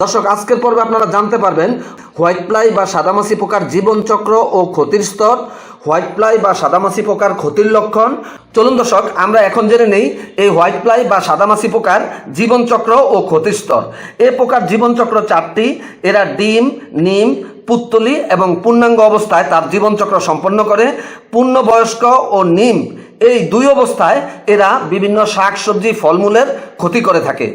দর্শক, আজকের পর্বে আপনারা জানতে পারবেন, হোয়াইট ফ্লাই বা সাদামাছি পোকার জীবনচক্র ও ক্ষতির স্তর, হোয়াইট প্লাই বা সাদামাছি পোকার ক্ষতির লক্ষণ। চলুন দর্শক, আমরা এখন জেনে নেই এই হোয়াইট প্লাই বা সাদামাছি পোকার জীবনচক্র ও ক্ষতির স্তর। এ পোকার জীবনচক্র চারটি, এরা ডিম, নিম, পুত্তলি এবং পূর্ণাঙ্গ অবস্থায় তার জীবনচক্র সম্পন্ন করে। পূর্ণবয়স্ক ও নিম এই দুই অবস্থায় এরা বিভিন্ন শাক সবজি ফলমূলের ক্ষতি করে থাকে।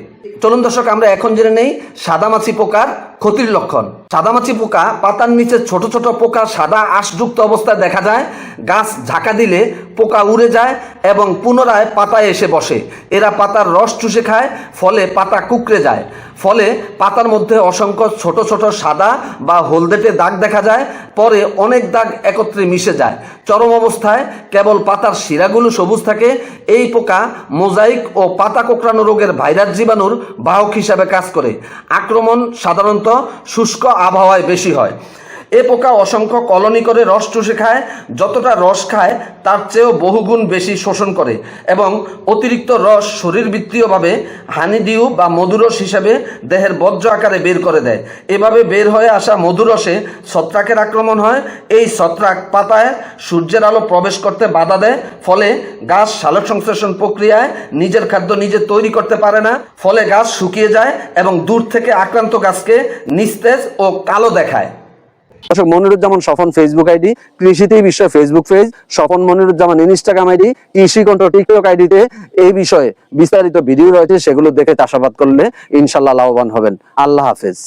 চলুন দর্শক, আমরা এখন জেনে নেই সাদামাছি পোকার ক্ষতির লক্ষণ। সাদামাছি পোকা, পাতার নিচে ছোট ছোট পোকা, সাদা আঁশযুক্ত অবস্থায় দেখা যায়। গাছ ঝাঁকা দিলে পোকা উড়ে যায় এবং পুনরায় পাতায় এসে বসে। এরা পাতার রস চুষে খায়, ফলে পাতা কুকড়ে যায়। ফলে পাতার মধ্যে অসংখ্য ছোট ছোট সাদা বা হলদেটে দাগ দেখা যায়। পরে অনেক দাগ একত্রে মিশে যায়। চরম অবস্থায় কেবল পাতার শিরাগুলো সবুজ থাকে। এই পোকা মোজাইক ও পাতা কোঁকড়ানো রোগের ভাইরাস জীবাণুর বাহক হিসাবে কাজ করে। আক্রমণ সাধারণত শুষ্ক আবহাওয়ায় বেশি হয়। এ পোকা অসংখ্য কলোনি করে রস চুষে খায়। যতটা রস খায়, তার চেয়েও বহুগুণ বেশি শোষণ করে এবং অতিরিক্ত রস শরীরবৃত্তীয়ভাবে হানিডিউ বা মধুরস হিসাবে দেহের বজ্র আকারে বের করে দেয়। এভাবে বের হয়ে আসা মধুরসে ছত্রাকের আক্রমণ হয়। এই ছত্রাক পাতায় সূর্যের আলো প্রবেশ করতে বাধা দেয়, ফলে গাছ সালোক সংশ্লেষণ প্রক্রিয়ায় নিজের খাদ্য নিজে তৈরি করতে পারে না। ফলে গাছ শুকিয়ে যায় এবং দূর থেকে আক্রান্ত গাছকে নিস্তেজ ও কালো দেখায়। দর্শক, মনিরুজ্জামান স্বপন ফেসবুক আইডি কৃষিতেই বিশ্ব Facebook page Swapan Moniruzzaman Instagram ID কৃষি কন্ট্রোল টিকটক আইডিতে এই বিষয়ে বিস্তারিত ভিডিও রয়েছে, সেগুলো দেখে চাষাবাদ করলে ইনশাল্লাহ লাভবান হবেন। আল্লাহ হাফেজ।